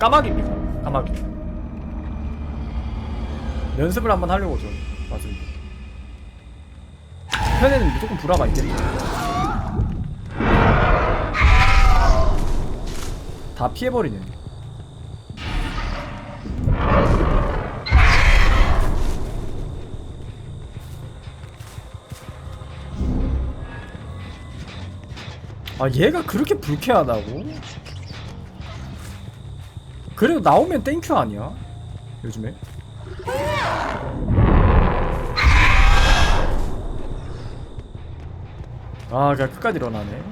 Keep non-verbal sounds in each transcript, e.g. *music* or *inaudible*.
까마귀입니다. 까마귀. 연습을 한번 하려고 좀 맞습니다. 편에는 무조건 불화가 있겠네. 다 피해버리네. 아 얘가 그렇게 불쾌하다고? 그래도 나오면 땡큐 아니야? 요즘에? 아 그냥 끝까지 일어나네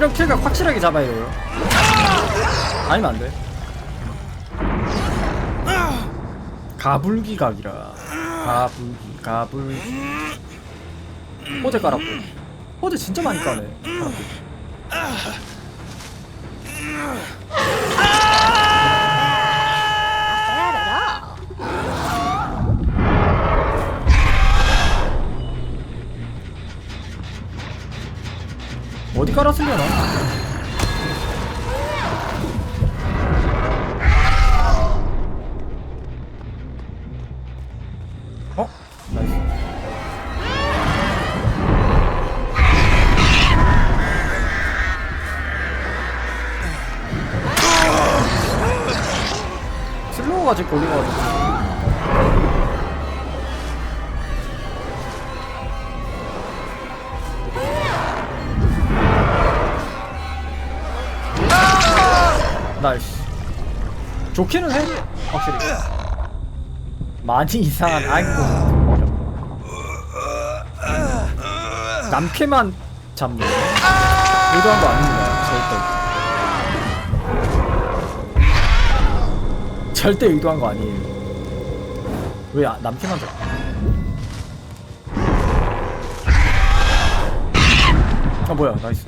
이런 킬각 확실하게 잡아야 돼요. 아니면 안돼. 가불기각이라. 가불기 가불기. 호재 깔았고. 호재 진짜 많이 까네. 깔았고. 어디 깔았으려나? 어? 나이스 슬로우가 지금 걸려가지고 좋기는 해. 확실히. 많이 이상한 아이고. 어려 남캐만 잡네 의도한 거 아닙니다. 절대. 절대 의도한 거 아니에요. 왜 아- 남캐만 잡 아 뭐야. 나이스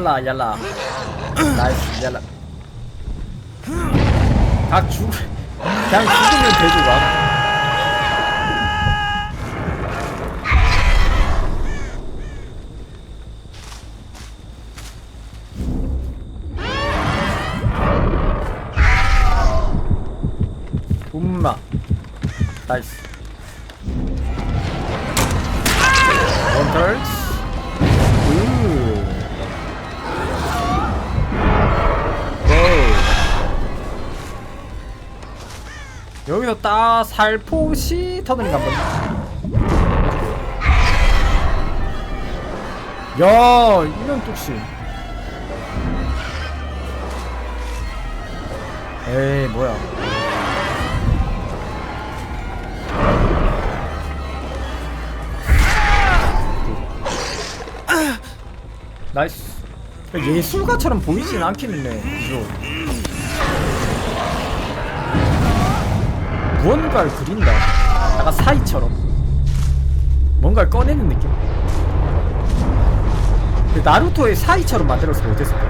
얄라 얄라 나이스 얄라 각 죽, 그냥 죽으면 되죠, 각. um마. 나이스. 원털 여기서 딱 살포시 터널링 한번. 야 이런 뚝심. 에이 뭐야. 나이스. 예술가처럼 보이진 해 그죠 무언가를 그린다. 약간 사이처럼. 뭔가를 꺼내는 느낌. 그 나루토의 사이처럼 만들어서 못했을까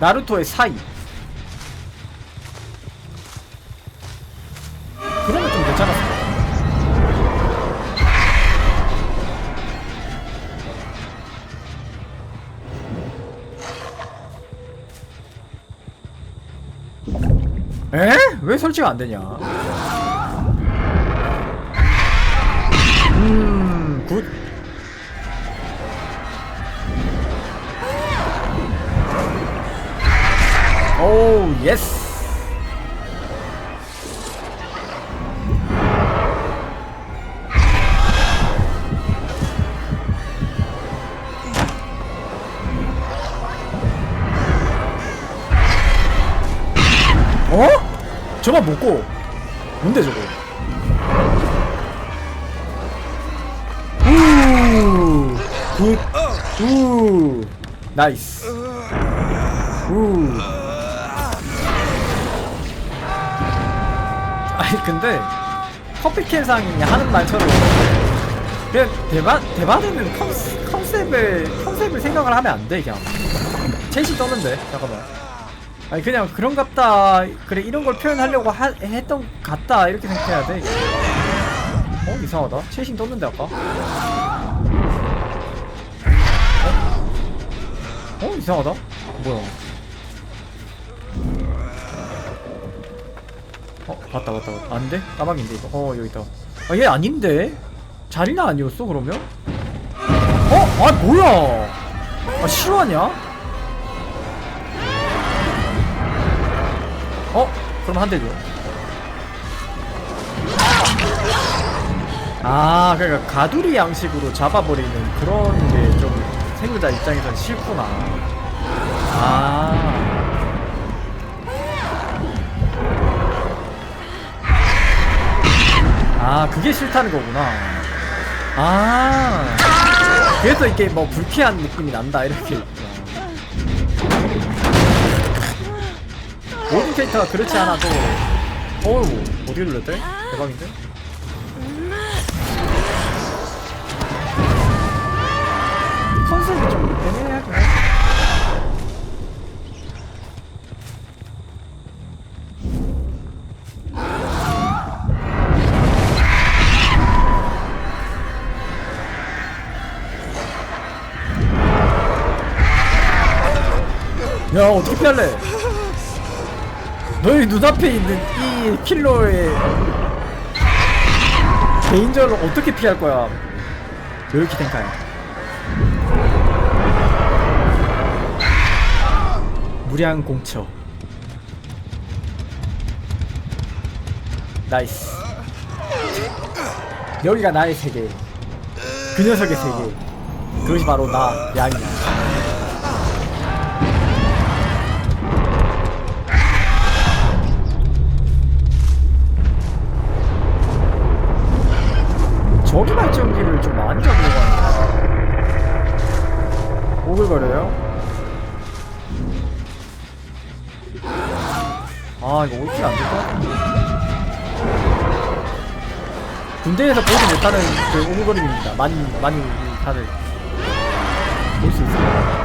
나루토의 사이 설치가 안 되냐? 음, 굿. 오, 오 예스 어? 저만 먹고 뭔데 저거 우, 굿, 우, 나이스. 우. 아니 근데 커피캔상이 하는 말처럼 그냥 대바 대바되는 컨셉, 컨셉을 컨셉을 생각을 하면 안 돼 그냥 첼시 떴는데 잠깐만 아니 그냥 그런갑다. 그래 이런 걸 표현하려고 하, 했던 것 같다. 이렇게 생각해야 돼. 어 이상하다. 첼시 떴는데 아까? 어 이상하다. 뭐야? 어 봤다 봤다 봤다. 안돼? 까마귀인데 이거? 어 여기 있다. 아 얘 아닌데? 자리나 아니었어 그러면? 어? 아 뭐야? 아 실화냐 그럼 한대 줘. 아, 그러니까 가두리 양식으로 잡아버리는 그런 게 좀 생존자 입장에선 싫구나. 아. 아, 그게 싫다는 거구나. 아. 그래서 이게 뭐 불쾌한 느낌이 난다, 이렇게 모든 캐릭터가 그렇지 않아도 어우 어떻게 눌렀대? 대박인데? 컨셉이 좀 애매하긴 해 야 어떻게 피할래? 너희 눈앞에 있는 이 킬러의 개인전을 어떻게 피할 거야? 이렇게 탱카야. 무량 공처. 나이스. 여기가 나의 세계. 그 녀석의 세계. 그것이 바로 나, 양이야. 거려요? 아, 이거 올킬 안될것 같은데. 군대에서 보지 못하는 그 오글거림입니다. 많이, 많이 다들 볼 수 있어요.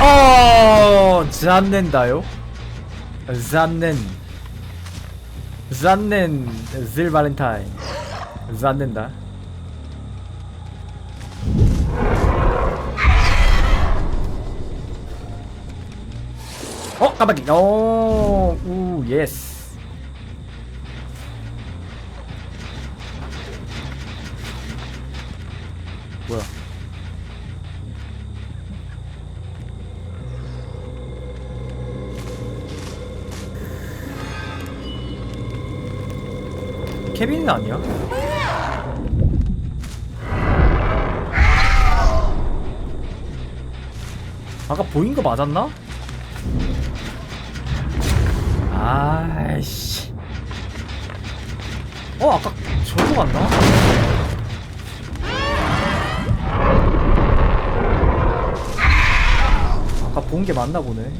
어, 잡는다요? 잡는. 잡는 질 발렌타인 잡는다. 어 깜빡이 오우 예스. 뭐야? 케빈은 아니야? 아까 보인 거 맞았나? 아이씨. 어, 아까 저거 맞나? 아까 본 게 맞나 보네.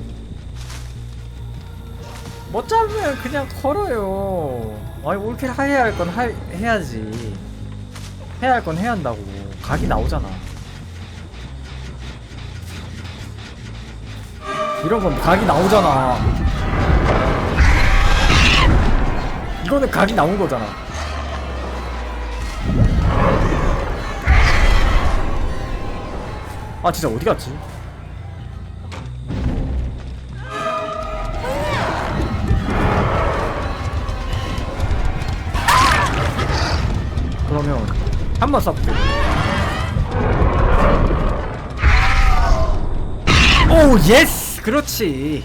못 잡으면 그냥 걸어요. 아니 올킬 해야 할 건 해야지. 해야 할 건 해야 한다고. 각이 나오잖아. 이런 건 각이 나오잖아. 이거는 각이 나온 거잖아. 아 진짜 어디 갔지? 그러면 한 번 쏴볼게 오 예스 그렇지.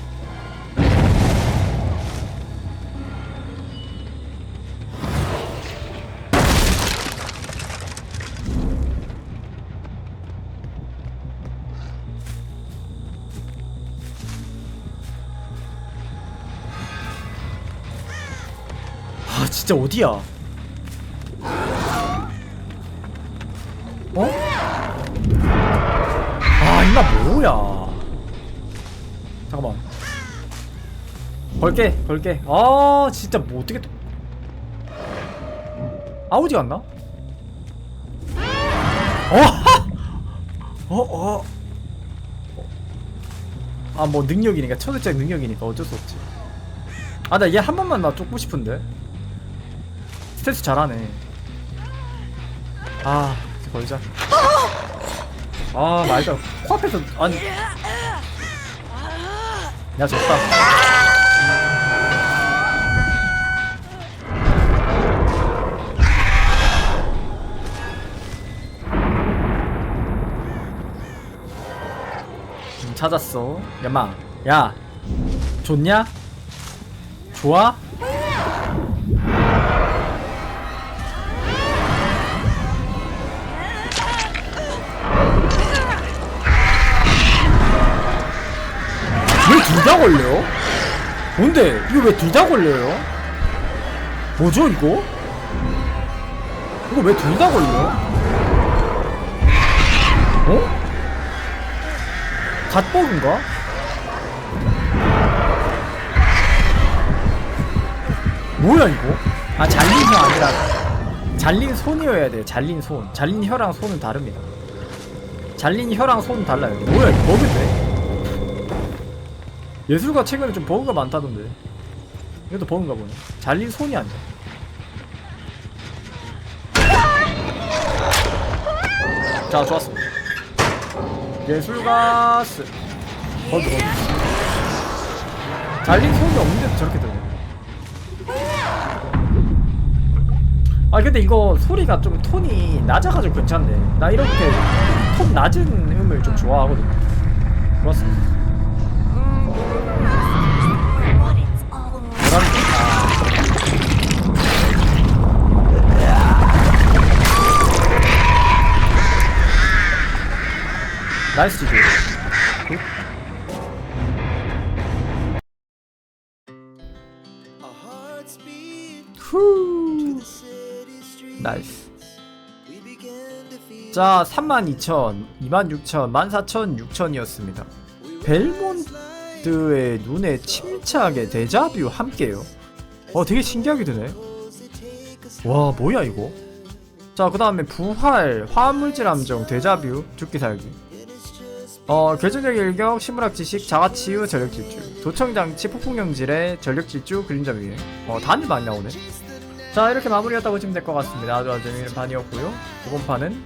아 진짜 어디야? 어? 아 임마 뭐야 걸게 걸게 아 진짜 뭐 어떻게 또 아우지 갔나? 어? *laughs* 어? 어? 아 뭐 능력이니까 초대적 능력이니까 어쩔 수 없지 아 나 얘 한 번만 나 쫓고 싶은데 스트레스 잘하네 아 이제 걸자 아 말도 코앞에서 아니 야 졌다 음, 찾았어 야마 야 좋냐? 좋아? 왜 둘 다 걸려? 뭔데? 이거 왜 둘 다 걸려요? 뭐죠 이거? 이거 왜 둘 다 걸려? 갓버그인가? 뭐야 이거? 아 잘린 혀 아니라 잘린 손이어야 돼요 잘린 손. 잘린 혀랑 손은 다릅니다. 잘린 혀랑 손은 달라요. 뭐야 이거 버그인데? 예술가 최근에 좀 버그가 많다던데. 이것도 버그인가 보네. 잘린 손이 아니야. 자 좋았습니다 예술가스. 버그 버그 잘린 손이 없는데도 저렇게 되네. 아 근데 이거 소리가 좀 톤이 낮아가지고 괜찮네. 나 이렇게 톤 낮은 음을 좀 좋아하거든. 좋았습니다 나이스 후. streets. 나이스. 자 32,000 26,000 14,000 6,000이었습니다. 벨몬드의 눈에 침착하게 데자뷰 함께요. 어 되게 신기하게 드네. 와 뭐야 이거? 자 그 다음에 부활 화물질 함정 데자뷰 죽기 살기 어 결정적 일격 심무락 지식 자가치유 전력 질주. 도청장치 폭풍경질의 전력 질주 그림자 위에. 어 단이 많이 나오네. 자 이렇게 마무리였다고 보시면 될 것 같습니다. 아주 아주 재미있는 판이었고요. 이번 판은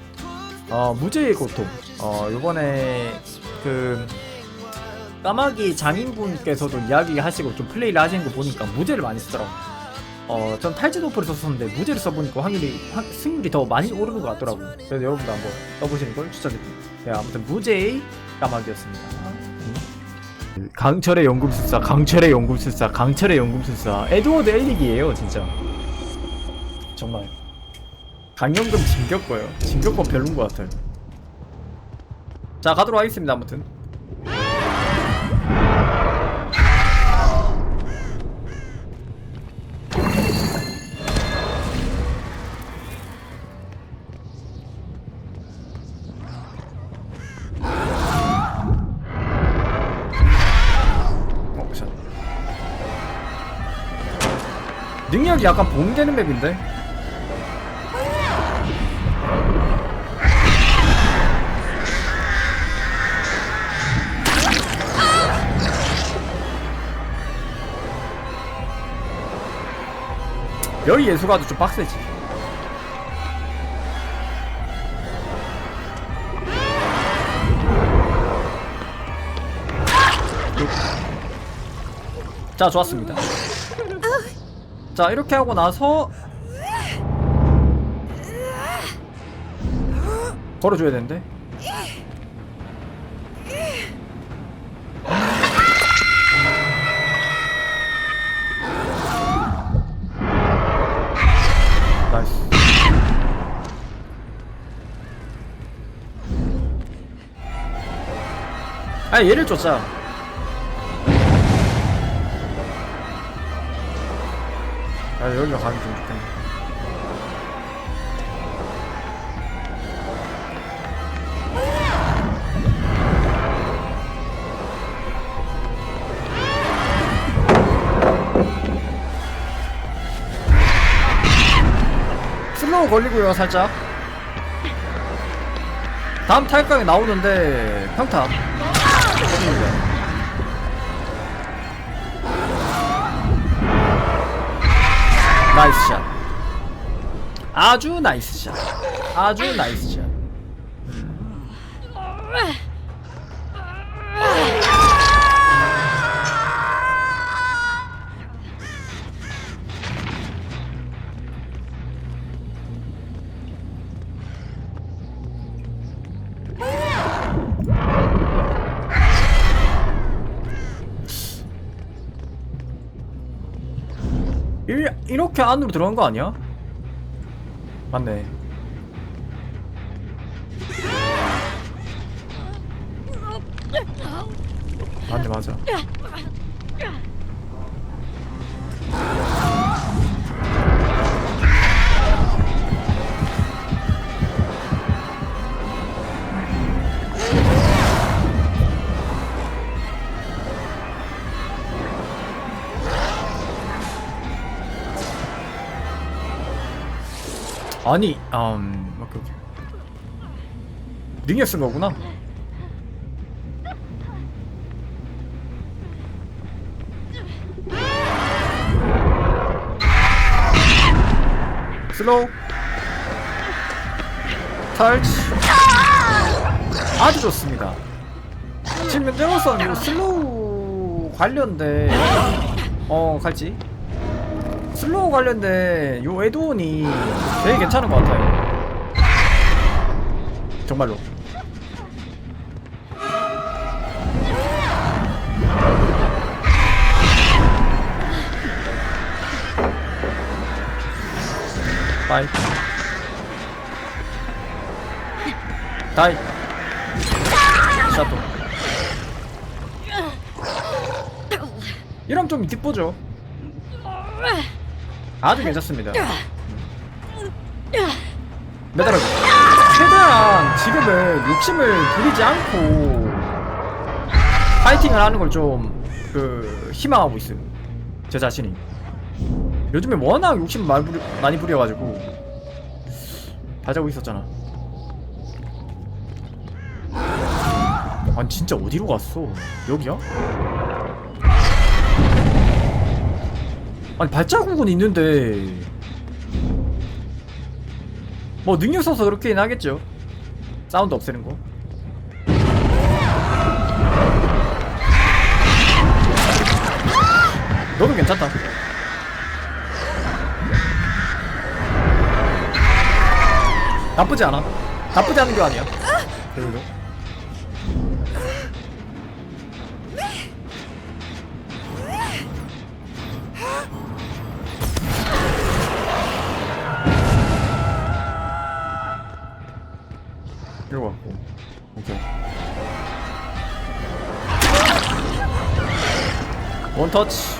어 무죄의 고통. 어 요번에 그 까마귀 장인분께서도 이야기 하시고 좀 플레이를 하시는 거 보니까 무죄를 많이 쓰더라고요. 어, 전 탈진 오프를 썼었는데 무죄를 써보니까 확률이 확- 승률이 더 많이 오르는 것 같더라고요. 그래서 여러분도 한번 써보시는 걸 추천드립니다. 네, 아무튼 무죄의 까마귀였습니다. 음. 강철의 연금술사, 강철의 연금술사, 강철의 연금술사. 에드워드 엘릭이에요, 진짜. 정말. 강연금 진격거요. 진격거 별론 것 같아요. 자, 가도록 하겠습니다, 아무튼. 능력이 약간 봉되는 맵인데? 여기 예수가도 좀 빡세지. 자, 좋았습니다. 자 이렇게 하고 나서 걸어줘야 되는데? 아 얘를 쫓아. 아 여기로 가면 좀 좋겠네. 슬로우 걸리고요 살짝. 다음 탈각이 나오는데 평타 나이스 샷. 아주 나이스 샷. 아주 나이스 샷 이렇게 안으로 들어간 거 아니야? 맞네 맞네 맞아 아니 음 오케이 오케이. 링에 쓴 거구나. 슬로우. 탈치 아주 좋습니다. 지금 현재 로서는 요 슬로우 관련된 어 갈지 슬로우 관련된 요 에드온이 되게 괜찮은 것 같아요. 정말로. 빠이. 다이. 샤도 이러면 좀 뒷보죠 아주 괜찮습니다. 매달아 최대한 지금은 욕심을 부리지 않고 파이팅을 하는 걸 좀 그 희망하고 있어요. 제 자신이. 요즘에 워낙 욕심 많이, 부려, 많이 부려가지고 하자고 있었잖아. 아니 진짜 어디로 갔어? 여기야? 아니 발자국은 있는데. 뭐 능력 써서 그렇게는 하겠죠. 사운드 없애는 거. 너도 괜찮다. 나쁘지 않아. 나쁘지 않은 게 아니야. 그리고 원터치.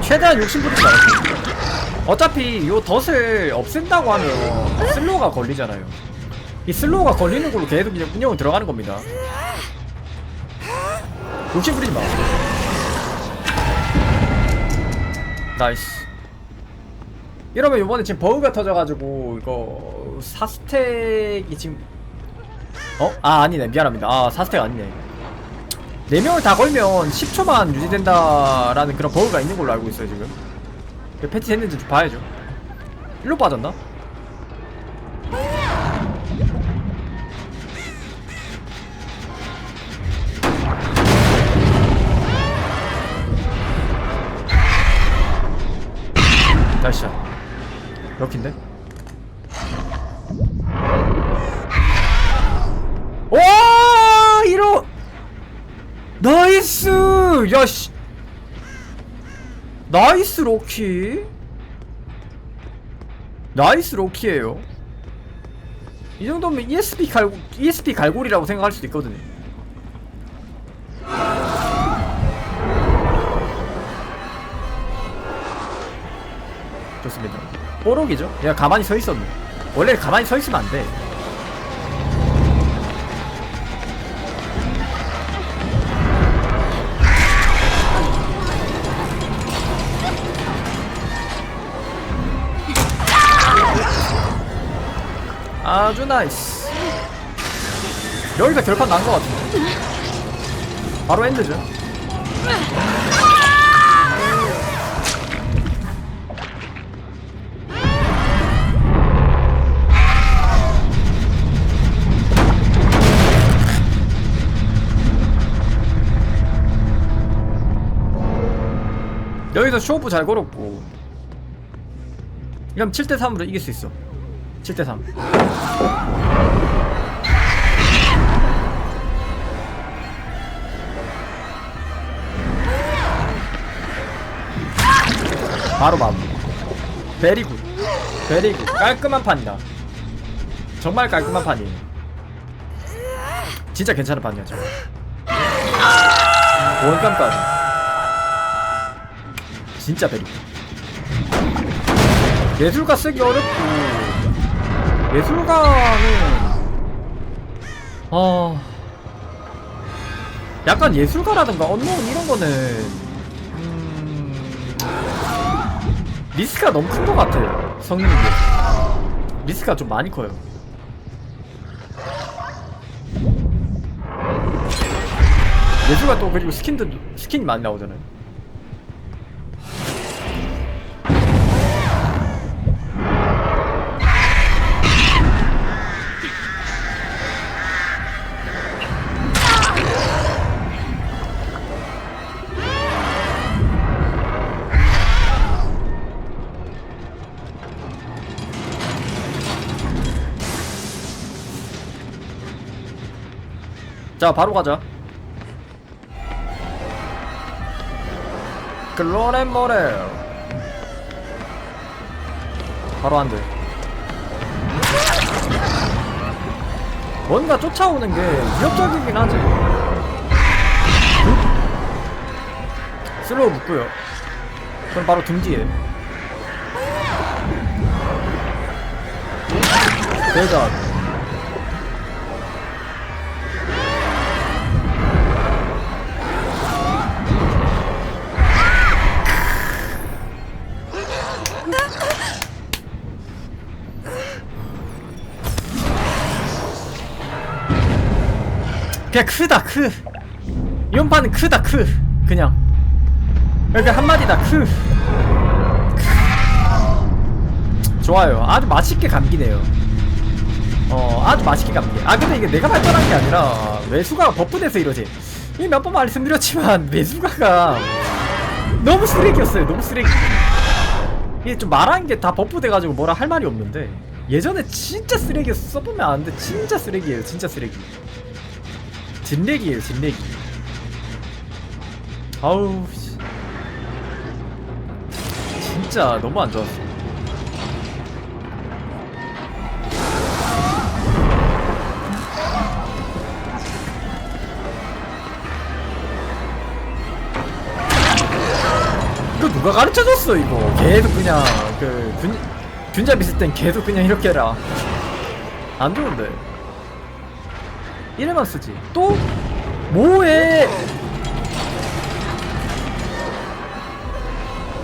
최대한 욕심 부리지 말고 어차피 요 덫을 없앤다고 하면 슬로우가 걸리잖아요. 이 슬로우가 걸리는 걸로 계속 그냥 운영을 들어가는 겁니다 욕심 부리지 마. 나이스. 이러면 요번에 지금 버그가 터져가지고 이거 4스택이 지금 어? 아 아니네. 미안합니다. 아 4스택 아니네. 4명을 다 걸면 10초만 유지된다라는 그런 버그가 있는 걸로 알고 있어요 지금. 왜 패치 됐는지 좀 봐야죠. 일로 빠졌나? 날씨야 럭키인데? 오! 이로 나이스! 야씨 나이스 로키 나이스 로키에요 이 정도면 ESP 갈고 ESP 갈고리라고 생각할 수도 있거든요 좋습니다. 뽀록이죠? 얘가 가만히 서 있었네 원래 가만히 서 있으면 안돼. 아주 나이스. 여기서 결판 난 것 같은데. 바로 엔드죠 여기서 쇼부 잘 걸었고. 그럼 7대3으로 이길 수 있어. 7대3 바로 마무리 베리굿 베리굿 깔끔한 판이다. 정말 깔끔한 판이에요. 진짜 괜찮은 판이야 정말. 원감까지 진짜 베리굿 예술가 쓰기 어렵고 예술가는 어 약간 예술가라든가 언노운 이런 거는 음... 리스크가 너무 큰 것 같아요 비해서 리스크가 좀 많이 커요. 예술가 또 그리고 스킨도 스킨이 많이 나오잖아요 자 바로 가자. 글로렌 모렐. 바로 안돼. 뭔가 쫓아오는 게 위협적이긴 하지. 슬로우 붙고요 그럼 바로 등 뒤에. 대전 그냥 크다 크. 이번 판은 크다 크. 그냥. 이렇게 한마디다 크. 좋아요. 아주 맛있게 감기네요. 어 아주 맛있게 감기. 아 근데 이게 내가 발전한 게 아니라 외수가 버프돼서 이러지. 이 몇 번 말씀드렸지만 *laughs* 외수가가 너무 쓰레기였어요. 너무 쓰레기. 이게 좀 말한 게다 버프돼가지고 뭐라 할 말이 없는데 예전에 진짜 쓰레기였어. 써보면 아는데 진짜 쓰레기예요. 진짜 쓰레기 진렉이에요 진렉이 아우 씨. 진짜 너무 안 좋았어. 이거 누가 가르쳐줬어 이거? 계속 그냥 그 균, 균잡 있을 땐 계속 그냥 이렇게 해라. 안 좋은데 이래만 쓰지. 또 뭐해?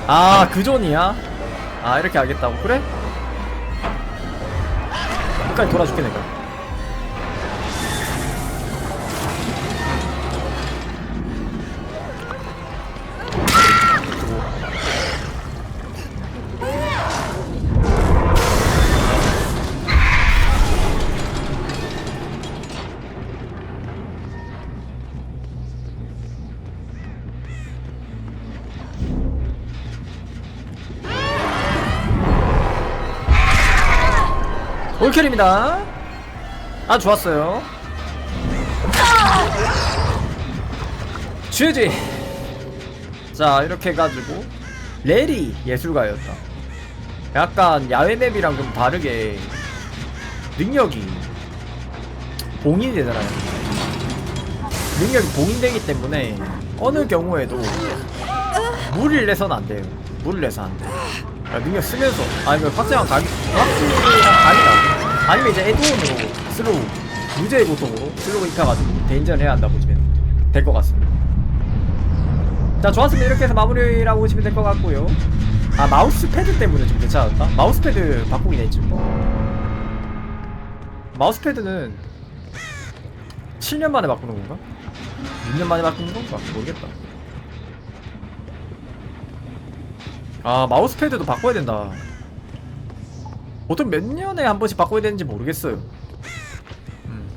아 그존이야? 아 이렇게 하겠다고. 그래? 끝까지 돌아줄게 내가 올킬입니다. 아 좋았어요. GG 자 이렇게 해가지고 레리 예술가였다. 약간 야외 맵이랑 좀 다르게 능력이 봉인이 되잖아요. 능력이 봉인되기 때문에 어느 경우에도 물을 내서는 안 돼요. 물을 내서 안 돼. 야, 능력 쓰면서 아니 면 확실한 각이 확실한 각이다 아니면 이제 에드온으로 슬로우 무죄의 고통으로 슬로우 입혀가지고 대인전을 해야 한다 보시면 될 것 같습니다. 자 좋았습니다. 이렇게 해서 마무리라고 보시면 될 것 같고요. 아 마우스 패드 때문에 좀 괜찮았다? 마우스 패드 바꾸긴 했지 마우스 패드는 7년 만에 바꾸는 건가? 6년 만에 바꾸는 건가? 모르겠다. 아 마우스 패드도 바꿔야 된다 보통 몇 년에 한 번씩 바꿔야 되는지 모르겠어요. 음.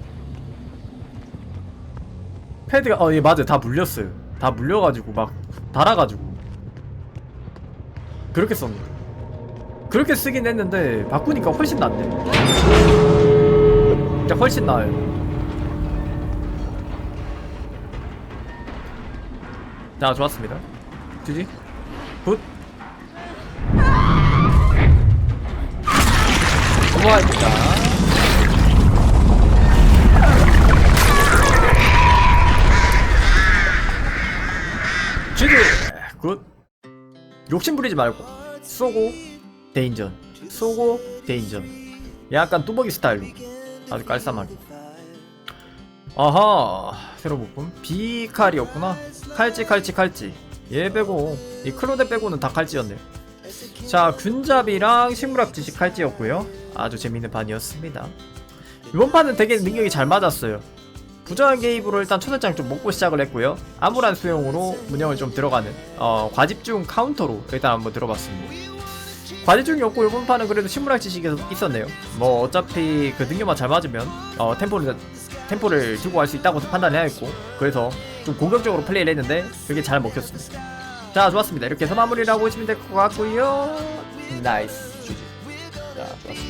패드가 어 예 맞아요. 다 물렸어요. 다 물려가지고 막 달아가지고. 그렇게 썼는데 그렇게 쓰긴 했는데 바꾸니까 훨씬 낫네. 진짜 훨씬 나아요. 자 좋았습니다. 주 고마워합니다. 주지 굿. 욕심 부리지 말고. 쏘고 대인전. 쏘고 대인전. 약간 뚜벅이 스타일로. 아주 깔쌈하게. 아하 새로 부품. 비칼이었구나. 칼찌 칼찌 칼찌. 얘 빼고 이 클로데 빼고는 다 칼찌였네요 자 균잡이랑 식물학 지식 칼찌였고요. 아주 재밌는 판이었습니다. 이번 판은 되게 능력이 잘 맞았어요. 부정한 개입으로 일단 초대장 좀 먹고 시작을 했고요. 암울한 수용으로 문형을 좀 들어가는 어, 과집중 카운터로 일단 한번 들어봤습니다. 과집중이 없고 이번 판은 그래도 식물학 지식이 있었네요. 뭐 어차피 그 능력만 잘 맞으면 어, 템포를 템포를 들고 갈 수 있다고 판단해야 했고 그래서 좀 공격적으로 플레이를 했는데 그게 잘 먹혔습니다 자 좋았습니다. 이렇게 해서 마무리라고 오시면 될 것 같고요. 나이스. 자 좋았습니다.